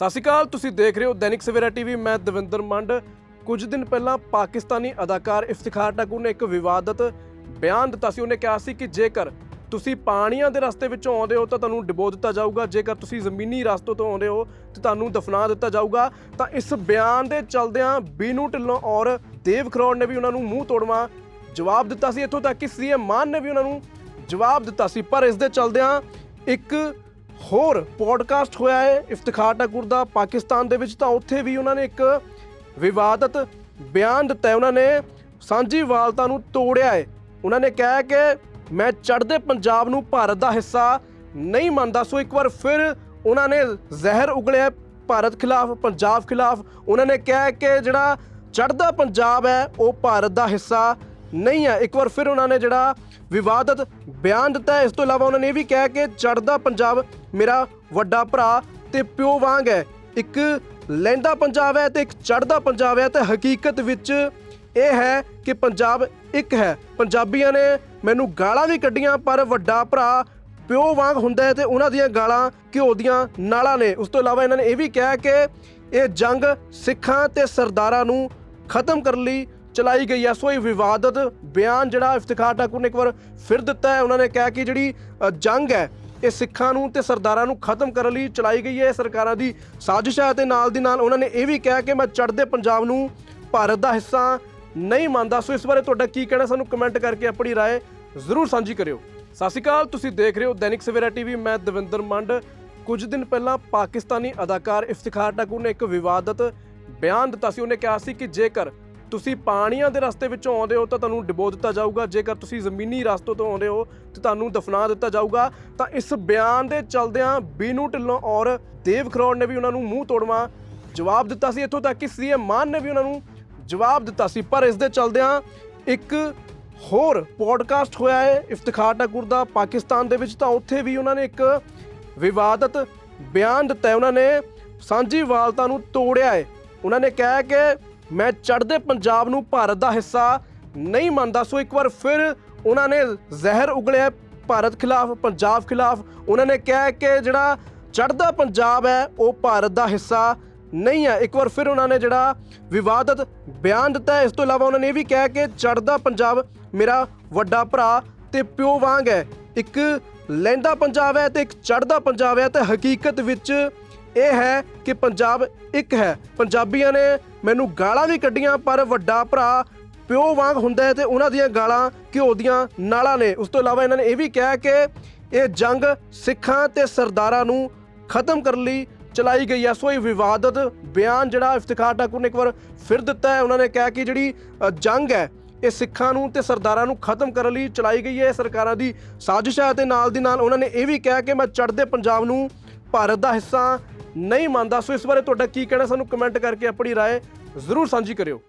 ਸਤਿ ਸ਼੍ਰੀ ਅਕਾਲ, ਤੁਸੀਂ ਦੇਖ ਰਹੇ ਹੋ ਦੈਨਿਕ ਸਵੇਰਾ ਟੀਵੀ, ਮੈਂ ਦਵਿੰਦਰ ਮੰਡ। ਕੁਝ ਦਿਨ ਪਹਿਲਾਂ ਪਾਕਿਸਤਾਨੀ ਅਦਾਕਾਰ ਇਫਤਿਖਾਰ ਟਾਕੂ ਨੇ ਇੱਕ ਵਿਵਾਦਤ ਬਿਆਨ ਦਿੱਤਾ ਸੀ। ਉਹਨੇ ਕਿਹਾ ਸੀ ਕਿ ਜੇਕਰ ਤੁਸੀਂ ਪਾਣੀਆਂ ਦੇ ਰਸਤੇ ਵਿੱਚੋਂ ਆਉਂਦੇ ਹੋ ਤਾਂ ਤੁਹਾਨੂੰ ਡਿਬੋ ਦਿੱਤਾ ਜਾਊਗਾ। ਜੇਕਰ ਤੁਸੀਂ ਜ਼ਮੀਨੀ ਰਸਤੇ ਤੋਂ ਆਉਂਦੇ ਹੋ ਤਾਂ ਤੁਹਾਨੂੰ ਦਫਨਾ ਦਿੱਤਾ ਜਾਊਗਾ। ਤਾਂ ਇਸ ਬਿਆਨ ਦੇ ਚਲਦਿਆਂ ਬੀਨੂ ਢਿੱਲੋਂ ਔਰ ਦੇਵ ਖਰੋੜ ਨੇ ਵੀ ਉਹਨਾਂ ਨੂੰ ਮੂੰਹ ਤੋੜਵਾ ਜਵਾਬ ਦਿੱਤਾ ਸੀ। ਇੱਥੋਂ ਤੱਕ ਕਿ ਸੀਐਮ ਮਾਨ ਨੇ ਵੀ ਉਹਨਾਂ ਨੂੰ ਜਵਾਬ ਦਿੱਤਾ ਸੀ। ਪਰ ਇਸ ਦੇ ਚਲਦਿਆਂ ਇੱਕ ਹੋਰ ਪੋਡਕਾਸਟ ਹੋਇਆ ਹੈ ਇਫਤਿਖਾਰ ਟਾਕੁਰ ਦਾ ਪਾਕਿਸਤਾਨ ਦੇ ਵਿੱਚ, ਤਾਂ ਉੱਥੇ ਵੀ ਉਹਨਾਂ ਨੇ ਇੱਕ ਵਿਵਾਦਤ ਬਿਆਨ ਦਿੱਤਾ ਹੈ। ਉਹਨਾਂ ਨੇ ਸਾਂਝੀ ਵਾਲਤਾ ਨੂੰ ਤੋੜਿਆ ਹੈ। ਉਹਨਾਂ ਨੇ ਕਿਹਾ ਕਿ ਮੈਂ ਚੜ੍ਹਦੇ ਪੰਜਾਬ ਨੂੰ ਭਾਰਤ ਦਾ ਹਿੱਸਾ ਨਹੀਂ ਮੰਨਦਾ। ਸੋ ਇੱਕ ਵਾਰ ਫਿਰ ਉਹਨਾਂ ਨੇ ਜ਼ਹਿਰ ਉਗਲਿਆ ਭਾਰਤ ਖਿਲਾਫ, ਪੰਜਾਬ ਖਿਲਾਫ। ਉਹਨਾਂ ਨੇ ਕਿਹਾ ਕਿ ਜਿਹੜਾ ਚੜ੍ਹਦਾ ਪੰਜਾਬ ਹੈ, ਉਹ ਭਾਰਤ ਦਾ ਹਿੱਸਾ ਨਹੀਂ ਹੈ। ਇੱਕ ਵਾਰ ਫਿਰ ਉਹਨਾਂ ਨੇ ਜਿਹੜਾ ਵਿਵਾਦਤ ਬਿਆਨ ਦਿੱਤਾ ਹੈ, ਇਸ ਤੋਂ ਇਲਾਵਾ ਉਹਨਾਂ ਨੇ ਇਹ ਵੀ ਕਿਹਾ ਕਿ ਚੜ੍ਹਦਾ ਪੰਜਾਬ ਮੇਰਾ ਵੱਡਾ ਭਰਾ ਤੇ ਪਿਓ ਵਾਂਗ ਹੈ। ਇੱਕ ਲਹਿੰਦਾ ਪੰਜਾਬ ਹੈ ਤੇ ਇੱਕ ਚੜ੍ਹਦਾ ਪੰਜਾਬ ਹੈ ਤੇ ਹਕੀਕਤ ਵਿੱਚ ਇਹ ਹੈ ਕਿ ਪੰਜਾਬ ਇੱਕ ਹੈ। ਪੰਜਾਬੀਆਂ ਨੇ ਮੈਨੂੰ ਗਾਲਾਂ ਵੀ ਕੱਢੀਆਂ, ਪਰ ਵੱਡਾ ਭਰਾ ਪਿਓ ਵਾਂਗ ਹੁੰਦਾ ਹੈ ਤੇ ਉਹਨਾਂ ਦੀਆਂ ਗਾਲਾਂ ਘਿਓ ਦੀਆਂ ਨਾਲਾਂ ਨੇ। ਉਸ ਤੋਂ ਇਲਾਵਾ ਇਹਨਾਂ ਨੇ ਇਹ ਵੀ ਕਿਹਾ ਕਿ ਇਹ ਜੰਗ ਸਿੱਖਾਂ ਤੇ ਸਰਦਾਰਾਂ ਨੂੰ ਖਤਮ ਕਰਨ ਲਈ ਚਲਾਈ ਗਈ ਹੈ ਸੋ ਇਹ ਵਿਵਾਦਤ ਬਿਆਨ ਜਿਹੜਾ ਇਫਤਿਖਾਰ ਠਾਕੁਰ ਨੇ ਇੱਕ ਵਾਰ ਫਿਰ ਦਿੱਤਾ ਹੈ ਉਹਨਾਂ ਨੇ ਕਿਹਾ ਕਿ ਜਿਹੜੀ ਅ, ਜੰਗ ਹੈ ਇਹ ਸਿੱਖਾਂ ਨੂੰ ਤੇ ਸਰਦਾਰਾਂ ਨੂੰ ਖਤਮ ਕਰਨ ਲਈ ਚਲਾਈ ਗਈ ਹੈ ਇਹ ਸਰਕਾਰਾਂ ਦੀ ਸਾਜ਼ਿਸ਼ ਹੈ ਤੇ ਨਾਲ ਦੀ ਨਾਲ ਉਹਨਾਂ ਨੇ ਇਹ ਵੀ ਕਿਹਾ ਕਿ ਮੈਂ ਚੜ੍ਹਦੇ ਪੰਜਾਬ ਨੂੰ ਭਾਰਤ ਦਾ ਹਿੱਸਾ ਨਹੀਂ ਮੰਨਦਾ ਸੋ ਇਸ ਬਾਰੇ ਤੁਹਾਡਾ ਕੀ ਕਹਿਣਾ ਸਾਨੂੰ ਕਮੈਂਟ ਕਰਕੇ ਆਪਣੀ رائے ਜ਼ਰੂਰ ਸਾਂਝੀ ਕਰਿਓ ਸਤਿ ਸ਼੍ਰੀ ਅਕਾਲ ਤੁਸੀਂ ਦੇਖ ਰਹੇ ਹੋ ਦੈਨਿਕ ਸਵੇਰਾ ਟੀਵੀ ਮੈਂ ਦਵਿੰਦਰ ਮੰਡ ਕੁਝ ਦਿਨ ਪਹਿਲਾਂ ਪਾਕਿਸਤਾਨੀ ਅਦਾਕਾਰ ਇਫਤਿਖਾਰ ਟਾਕੂ ਨੇ ਇੱਕ ਵਿਵਾਦਤ ਬਿਆਨ ਦਿੱਤਾ ਸੀ ਉਹਨੇ ਕਿਹਾ ਸੀ ਕਿ ਜੇਕਰ ਤੁਸੀਂ ਪਾਣੀਆਂ ਦੇ ਰਸਤੇ ਵਿੱਚੋਂ ਆਉਂਦੇ ਹੋ ਤਾਂ ਤੁਹਾਨੂੰ ਡਿਬੋ ਦਿੱਤਾ ਜਾਊਗਾ। ਜੇਕਰ ਤੁਸੀਂ ਜ਼ਮੀਨੀ ਰਸਤੇ ਤੋਂ ਆਉਂਦੇ ਹੋ ਤਾਂ ਤੁਹਾਨੂੰ ਦਫਨਾ ਦਿੱਤਾ ਜਾਊਗਾ, ਤਾਂ ਇਸ ਬਿਆਨ ਦੇ ਚਲਦਿਆਂ ਬੀਨੂ ਢਿੱਲੋਂ ਔਰ ਦੇਵ ਖਰੋੜ ਨੇ ਵੀ ਉਹਨਾਂ ਨੂੰ ਮੂੰਹ ਤੋੜਵਾ ਜਵਾਬ ਦਿੱਤਾ ਸੀ। ਇੱਥੋਂ ਤੱਕ ਕਿ ਸੀਐਮ ਮਾਨ ਨੇ ਵੀ ਉਹਨਾਂ ਨੂੰ ਜਵਾਬ ਦਿੱਤਾ ਸੀ। ਪਰ ਇਸ ਦੇ ਚਲਦਿਆਂ ਇੱਕ ਹੋਰ ਪੋਡਕਾਸਟ ਹੋਇਆ ਹੈ, ਇਫਤਿਖਾਰ ਟਾਕੁਰ ਦਾ ਪਾਕਿਸਤਾਨ ਦੇ ਵਿੱਚ। ਤਾਂ ਉੱਥੇ ਵੀ ਉਹਨਾਂ ਨੇ ਇੱਕ ਵਿਵਾਦਤ ਬਿਆਨ ਦਿੱਤਾ ਹੈ। ਉਹਨਾਂ ਨੇ ਸਾਂਝੀ ਵਾਲਤਾ ਨੂੰ ਤੋੜਿਆ ਹੈ। ਉਹਨਾਂ ਨੇ ਕਿਹਾ ਕਿ ਮੈਂ ਚੜ੍ਹਦੇ ਪੰਜਾਬ ਨੂੰ ਭਾਰਤ ਦਾ ਹਿੱਸਾ ਨਹੀਂ ਮੰਨਦਾ, ਸੋ ਇੱਕ ਵਾਰ ਫਿਰ ਉਹਨਾਂ ਨੇ ਜ਼ਹਿਰ ਉਗਲਿਆ ਭਾਰਤ ਖਿਲਾਫ, ਪੰਜਾਬ ਖਿਲਾਫ। ਉਹਨਾਂ ਨੇ ਕਿਹਾ ਕਿ ਜਿਹੜਾ ਚੜ੍ਹਦਾ ਪੰਜਾਬ ਹੈ, ਉਹ ਭਾਰਤ ਦਾ ਹਿੱਸਾ ਨਹੀਂ ਹੈ। ਇੱਕ ਵਾਰ ਫਿਰ ਉਹਨਾਂ ਨੇ ਜਿਹੜਾ ਵਿਵਾਦਤ ਬਿਆਨ ਦਿੱਤਾ ਹੈ, ਇਸ ਤੋਂ ਇਲਾਵਾ ਉਹਨਾਂ ਨੇ ਇਹ ਵੀ ਕਿਹਾ ਕਿ ਚੜ੍ਹਦਾ ਪੰਜਾਬ ਮੇਰਾ ਵੱਡਾ ਭਰਾ ਤੇ ਪਿਓ ਵਾਂਗ ਹੈ। ਇੱਕ ਲਹਿੰਦਾ ਪੰਜਾਬ ਹੈ ਤੇ ਇੱਕ ਚੜ੍ਹਦਾ ਪੰਜਾਬ ਹੈ ਤੇ ਹਕੀਕਤ ਵਿੱਚ ਇਹ ਹੈ ਕਿ ਪੰਜਾਬ ਇੱਕ ਹੈ। ਪੰਜਾਬੀਆਂ ਨੇ ਮੈਨੂੰ ਗਾਲਾਂ ਵੀ ਕੱਢੀਆਂ, ਪਰ ਵੱਡਾ ਭਰਾ ਪਿਓ ਵਾਂਗ ਹੁੰਦਾ ਹੈ ਤੇ ਉਹਨਾਂ ਦੀਆਂ ਗਾਲਾਂ ਘਿਓ ਦੀਆਂ ਨਾਲਾਂ ਨੇ। ਉਸ ਤੋਂ ਇਲਾਵਾ ਇਹਨਾਂ ਨੇ ਇਹ ਵੀ ਕਿਹਾ ਕਿ ਇਹ ਜੰਗ ਸਿੱਖਾਂ ਤੇ ਸਰਦਾਰਾਂ ਨੂੰ ਖਤਮ ਕਰਨ ਲਈ ਚਲਾਈ ਗਈ ਹੈ। ਸੋ ਇਹ ਵਿਵਾਦਤ ਬਿਆਨ ਜਿਹੜਾ ਇਫਤਿਖਾਰ ਠਾਕੁਰ ਨੇ ਇੱਕ ਵਾਰ ਫਿਰ ਦਿੱਤਾ ਹੈ। ਉਹਨਾਂ ਨੇ ਕਿਹਾ ਕਿ ਜਿਹੜੀ ਜੰਗ ਹੈ, ਇਹ ਸਿੱਖਾਂ ਨੂੰ ਤੇ ਸਰਦਾਰਾਂ ਨੂੰ ਖਤਮ ਕਰਨ ਲਈ ਚਲਾਈ ਗਈ ਹੈ। ਇਹ ਸਰਕਾਰਾਂ ਦੀ ਸਾਜ਼ਿਸ਼ ਹੈ ਤੇ ਨਾਲ ਦੀ ਨਾਲ ਉਹਨਾਂ ਨੇ ਇਹ ਵੀ ਕਿਹਾ ਕਿ ਮੈਂ ਚੜ੍ਹਦੇ ਪੰਜਾਬ ਨੂੰ ਭਾਰਤ ਦਾ ਹਿੱਸਾ ਨਹੀਂ ਮੰਨਦਾ ਸੋ ਇਸ ਬਾਰੇ ਤੁਹਾਡਾ ਕੀ ਕਹਿਣਾ ਸਾਨੂੰ ਕਮੈਂਟ ਕਰਕੇ ਆਪਣੀ رائے ਜ਼ਰੂਰ ਸਾਂਝੀ ਕਰਿਓ